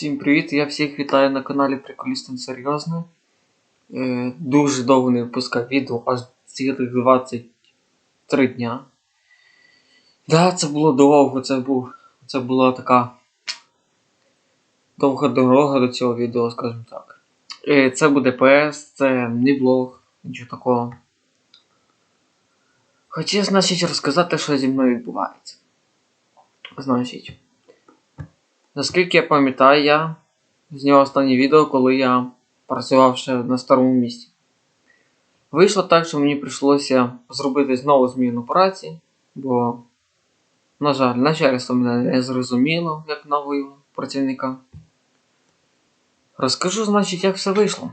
Всім привіт! Я всіх вітаю на каналі Приколістом Серйозно. Е, дуже довго не випускав відео, аж цілих 23 дня. Да, це було довго, це, був, це була така довга дорога до цього відео, скажімо так. Е, це буде PS, це не блог, нічого такого. Хотів, значить, розказати, що зі мною відбувається. Значить. Наскільки я пам'ятаю, я зняв останнє відео, коли я працював ще на старому місці. Вийшло так, що мені прийшлося зробити знову зміну праці, бо, на жаль, начальство мене не зрозуміло як нового працівника. Розкажу, значить, як все вийшло.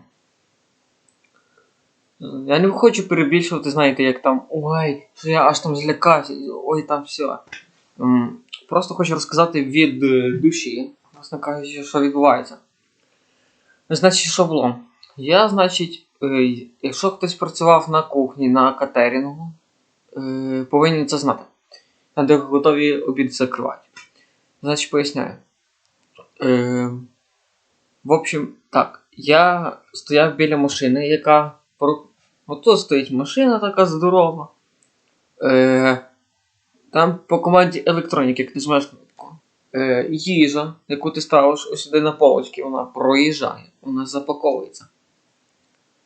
Я не хочу перебільшувати, знаєте, як там ой, що я аж там злякався, ой там все. Просто хочу розказати від е, душі, власне кажучи, що відбувається. Значить, що було? Я, значить, е, якщо хтось працював на кухні, на катерінгу, е, повинен це знати. Там, де готові обід закривати. Значить, поясняю. В общем, так, я стояв біля машини, яка. про- От тут стоїть машина така здорова. Е, там по команді електроніки, як нажимаєш кнопку. Е, їжа, яку ти ставиш ось сюди на полочки, вона проїжджає, вона запаковується.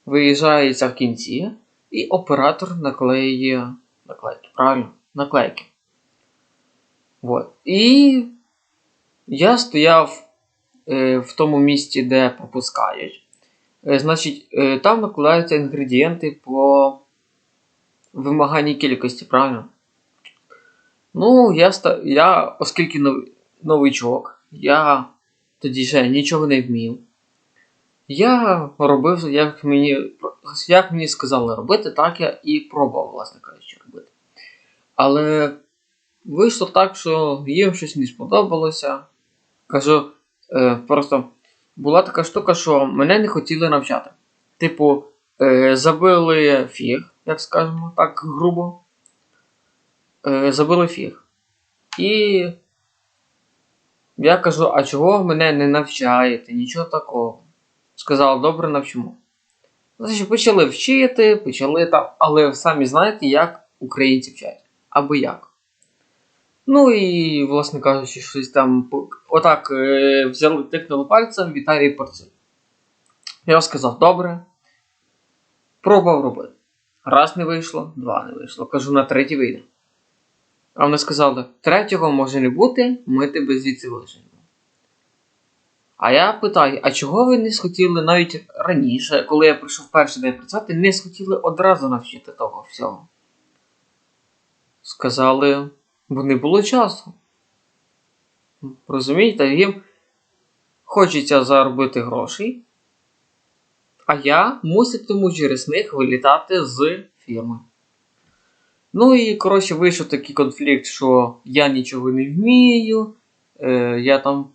Виїжджається в кінці, і оператор наклеює наклейки, правильно? Наклейки. Вот. І я стояв е, в тому місці, де пропускають. Е, значить, е, там накладаються інгредієнти по вимаганій кількості, правильно? Ну, я, я оскільки нов- новичок, я тоді ще нічого не вмів. Я робив, як мені, як мені сказали робити, так я і пробував, власне кажучи, робити. Але вийшло так, що їм щось не сподобалося. Кажу, е, просто була така штука, що мене не хотіли навчати. Типу, е, забили фіг, як скажемо так, грубо. Е, забили фіг. І я кажу, а чого мене не навчаєте? Нічого такого. Сказав, добре навчимо. Значить, почали вчити, почали там, але ви самі знаєте, як українці вчать. Або як. Ну і, власне кажучи, щось там отак е, взяли, тикнули пальцем, Віталій працює. Я сказав, добре. Пробував робити. Раз не вийшло, два не вийшло. Кажу, на третій вийде. А вони сказали, третього може не бути, ми тебе звідси виженемо. А я питаю, а чого ви не схотіли навіть раніше, коли я прийшов перший день працювати, не схотіли одразу навчити того всього? Сказали, бо не було часу. Розумієте, їм хочеться заробити грошей, а я муситиму через них вилітати з фірми. Ну і, коротше, вийшов такий конфлікт, що я нічого не вмію, е, я там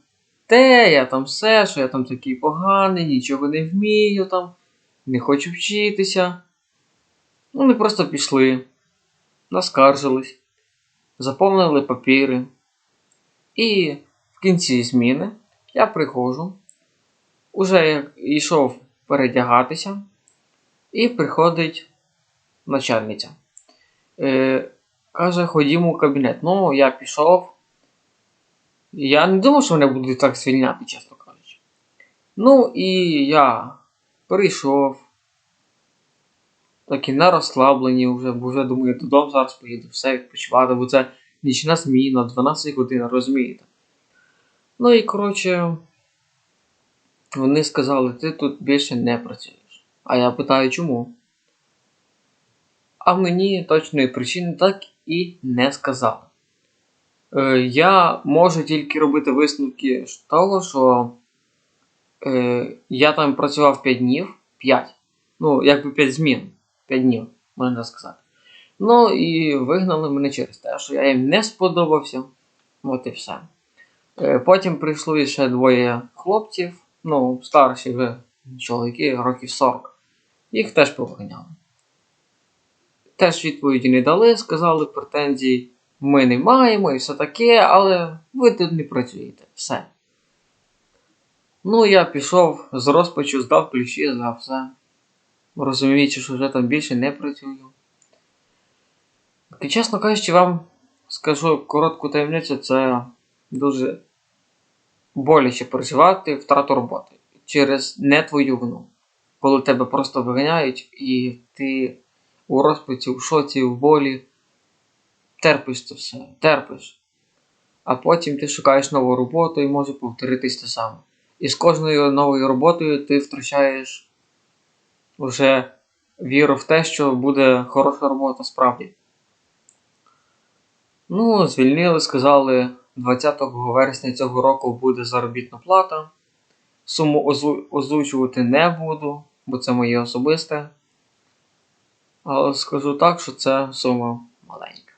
те, я там все, що я там такий поганий, нічого не вмію там, не хочу вчитися. Ну, Вони просто пішли, наскаржились, заповнили папіри. І в кінці зміни я приходжу, уже йшов передягатися, і приходить начальниця. Е, каже, ходімо в кабінет. Ну, я пішов. Я не думав, що мене будуть так звільняти, чесно кажучи. Ну, і я прийшов. Такий на розслабленні вже, бо вже думаю, додому зараз поїду, все відпочивати, бо це нічна зміна, 12 годин, розумієте. Ну і коротше, вони сказали, ти тут більше не працюєш. А я питаю, чому? А мені точної причини так і не сказали. Е, я можу тільки робити висновки з того, що е, я там працював 5 днів, 5. Ну, якби 5 змін, 5 днів, можна сказати. Ну і вигнали мене через те, що я їм не сподобався. От і все. Е, потім прийшли ще двоє хлопців, ну, старші вже чоловіки, років 40. Їх теж повиганяли. Теж відповіді не дали, сказали претензій ми не маємо і все таке, але ви тут не працюєте. Все. Ну, я пішов з розпачу, здав ключі, здав все. Розуміючи, що вже там більше не працюю. І чесно кажучи, вам скажу коротку таємницю, це дуже боляче переживати втрату роботи через не твою вину. Коли тебе просто виганяють і ти у розпаці, у шоці, у болі терпиш це все, терпиш. А потім ти шукаєш нову роботу і може повторитись те саме. І з кожною новою роботою ти втрачаєш вже віру в те, що буде хороша робота справді. Ну, звільнили, сказали, 20 вересня цього року буде заробітна плата. Суму озвучувати не буду, бо це моє особисте. Але скажу так, що це сума маленька.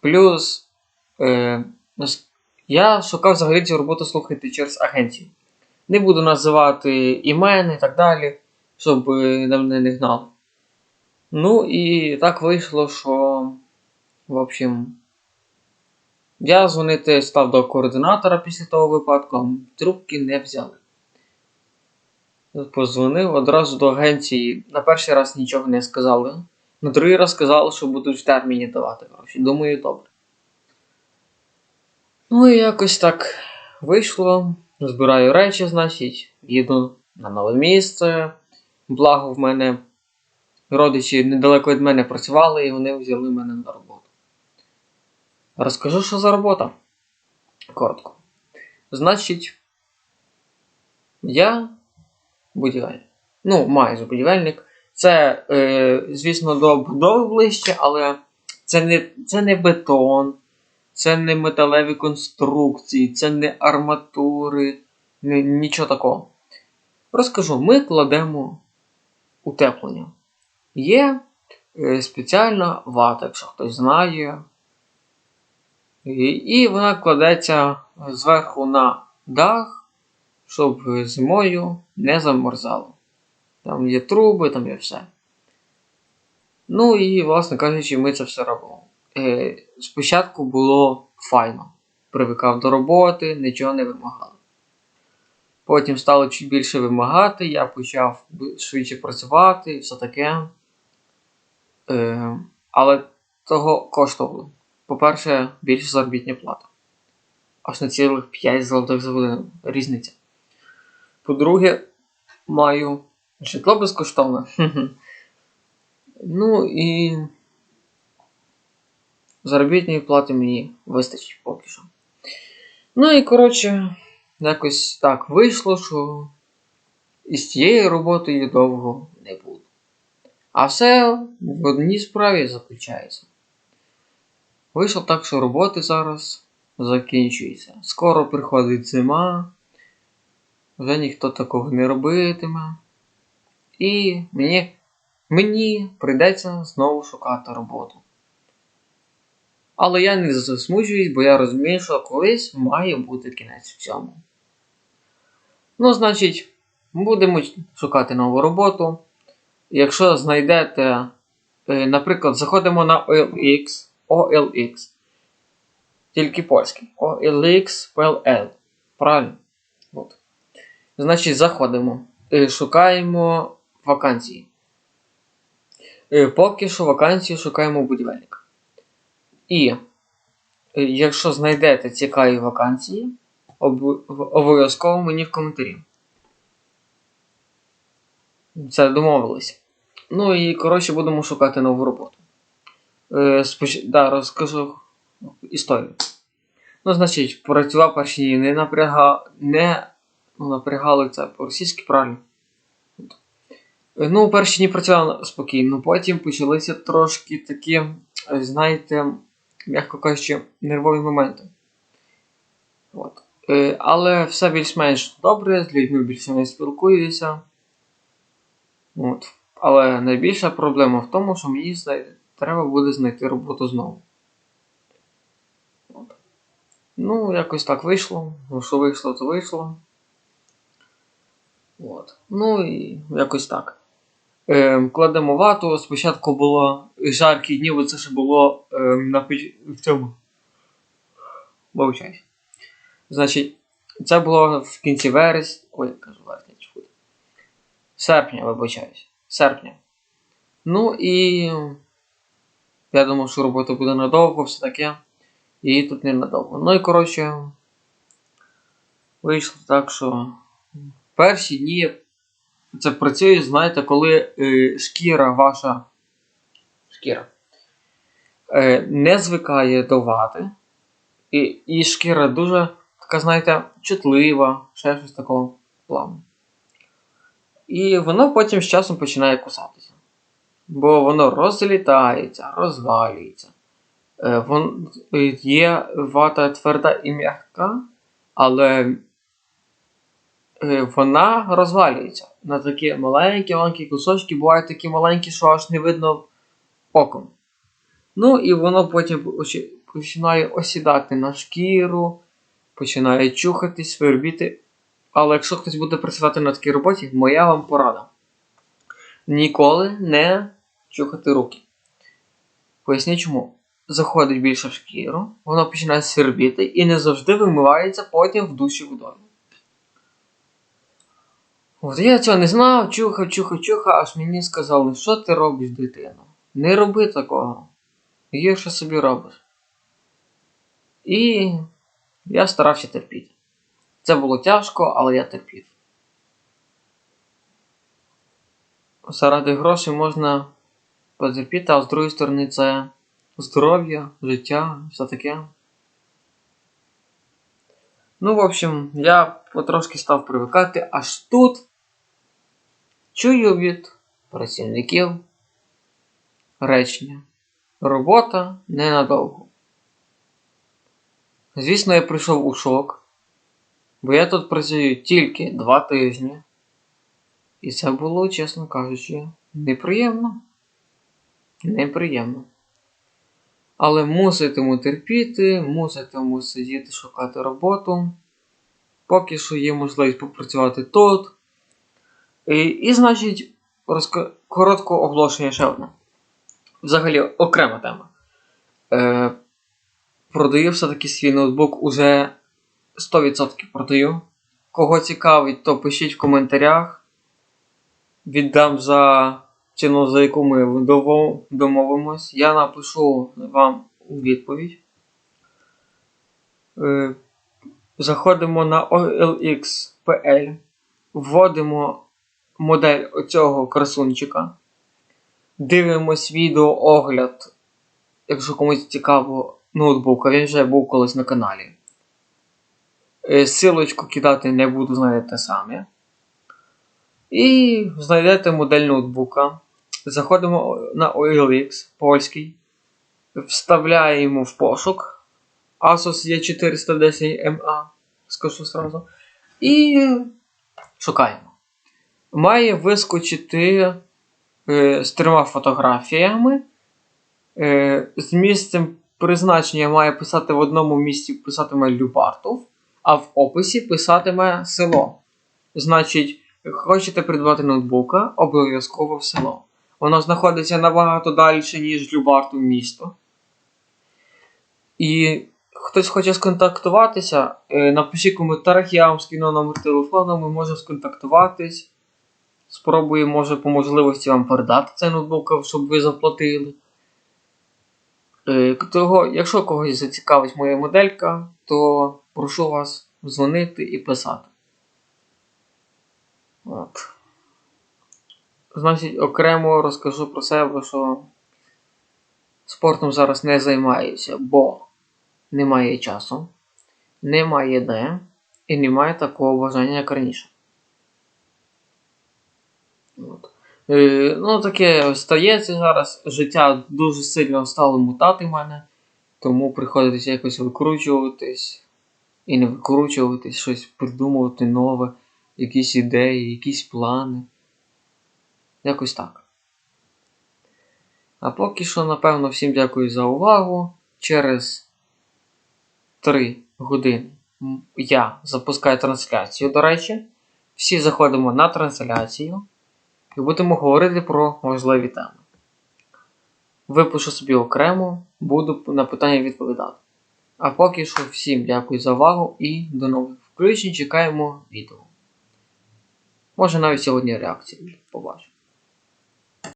Плюс е, я шукав взагалі цю роботу слухайте через агенцію. Не буду називати імен і так далі, щоб на мене не гнали. Ну і так вийшло, що, в общем, я дзвонити став до координатора після того випадку, трубки не взяли. Позвонив одразу до агенції. На перший раз нічого не сказали. На другий раз сказали, що будуть в терміні давати гроші. Думаю, добре. Ну і якось так вийшло. Збираю речі, значить, їду на нове місце. Благо в мене родичі недалеко від мене працювали і вони взяли мене на роботу. Розкажу, що за робота. Коротко. Значить, я будівельник. Ну, майже будівельник. Це, е, звісно, до будови ближче, але це не, це не бетон, це не металеві конструкції, це не арматури, ні- нічого такого. Розкажу, ми кладемо утеплення. Є е, спеціальна вата, якщо хтось знає. І, і вона кладеться зверху на дах, щоб зимою не замерзало. Там є труби, там є все. Ну і, власне кажучи, ми це все робимо. Е, спочатку було файно. Привикав до роботи, нічого не вимагали. Потім стало чуть більше вимагати, я почав швидше працювати і все таке. Е, але того коштувало. По-перше, більше заробітня плата. Аж на цілих 5 золотих за годину. Різниця. По-друге, маю житло безкоштовне. Ну і заробітної плати мені вистачить поки що. Ну і коротше, якось так вийшло, що із цією роботою довго не буду. А все в одній справі заключається. Вийшло так, що роботи зараз закінчуються. Скоро приходить зима, вже ніхто такого не робитиме. І мені, мені прийдеться знову шукати роботу. Але я не засмучуюсь, бо я розумію, що колись має бути кінець всьому. Ну, значить, будемо шукати нову роботу. Якщо знайдете, е, наприклад, заходимо на OLX, OLX, тільки польський. OLX PLL. Правильно? Значить, заходимо. Е, Шукаємо вакансії. Е, Поки що вакансію шукаємо будівельника. І е, якщо знайдете цікаві вакансії, обов'язково мені в коментарі. Це домовились. Ну і коротше будемо шукати нову роботу. Е, споч... да, розкажу історію. Ну, значить, працював перші дні, не напряга... не ну, напрягали це по-російськи, правильно. Ну, перші дні працював спокійно, потім почалися трошки такі, е, знаєте, м'яко кажучи, нервові моменти. От. Е, Але все більш-менш добре, з людьми більш-менш спілкуюся. От. Але найбільша проблема в тому, що мені треба буде знайти роботу знову. От. Ну, якось так вийшло. Ну, що вийшло, то вийшло. От. Ну і якось так. Е, кладемо вату. Спочатку було жаркі дні, бо це ще було е, на печ- в цьому. Вибачаюсь. Значить, Це було в кінці вересня. Ой, я кажу вересня, чекай. Серпня, вибачаюсь. Серпня. Ну і. Я думав, що робота буде надовго, все таке. І тут не надовго. Ну і коротше. Вийшло так, що перші дні це працює, знаєте, коли е, шкіра ваша шкіра е, не звикає до вати. І, і шкіра дуже така, знаєте, чутлива, ще щось такого плану. І воно потім з часом починає кусатися. Бо воно розлітається, розгалюється. Е, вон, е, є вата тверда і м'яка, але вона розвалюється на такі маленькі маленькі кусочки, бувають такі маленькі, що аж не видно оком. Ну і воно потім починає осідати на шкіру, починає чухатись, свербіти. Але якщо хтось буде працювати на такій роботі, моя вам порада. Ніколи не чухати руки. Поясню чому. Заходить більше в шкіру, воно починає свербіти і не завжди вимивається потім в душі водою. От я цього не знав, чухав, чухав, чухав, аж мені сказали, що ти робиш, дитино? Не роби такого. Є що собі робиш. І я старався терпіти. Це було тяжко, але я терпів. Заради грошей можна потерпіти, а з другої сторони це здоров'я, життя, все таке. Ну, в общем, я потрошки став привикати, аж тут чую від працівників речення. Робота ненадовго. Звісно, я прийшов у шок, бо я тут працюю тільки два тижні. І це було, чесно кажучи, неприємно. Неприємно. Але муситиму терпіти, муситиму сидіти шукати роботу. Поки що є можливість попрацювати тут. І, і значить, розка... коротко оголошення ще одне. Взагалі окрема тема. Е, продаю все-таки свій ноутбук уже 100% продаю. Кого цікавить, то пишіть в коментарях. Віддам за ціну, за яку ми домовимось. Я напишу вам відповідь. Е, заходимо на OLX.pl, вводимо модель оцього красунчика. Дивимось відеоогляд, якщо комусь цікаво, ноутбука. Він вже був колись на каналі. Е, Силочку кидати не буду, знайдете самі. І знайдете модель ноутбука. Заходимо на OLX польський. Вставляємо в пошук Asus E410MA. Скажу сразу. І шукаємо. Має вискочити е, з трьома фотографіями. Е, з місцем призначення має писати в одному місці писатиме Любартов, а в описі писатиме село. Значить, хочете придбати ноутбука, обов'язково в село. Воно знаходиться набагато далі, ніж Любартов місто. І хтось хоче сконтактуватися, е, напишіть в коментарях, я вам скину номер телефону, ми можемо сконтактуватись. Спробую, може, по можливості вам передати цей ноутбук, щоб ви заплатили. Е, Того, якщо когось зацікавить моя моделька, то прошу вас дзвонити і писати. От. Значить, окремо розкажу про себе, що спортом зараз не займаюся, бо немає часу, немає де і немає такого бажання, як раніше. От. Е, ну, таке стається зараз. Життя дуже сильно стало мутати мене, тому приходиться якось викручуватись і не викручуватись, щось придумувати нове, якісь ідеї, якісь плани. Якось так. А поки що, напевно, всім дякую за увагу. Через 3 години я запускаю трансляцію, до речі. Всі заходимо на трансляцію і будемо говорити про важливі теми. Випишу собі окремо, буду на питання відповідати. А поки що всім дякую за увагу і до нових включень чекаємо відео. Може навіть сьогодні реакції побачимо.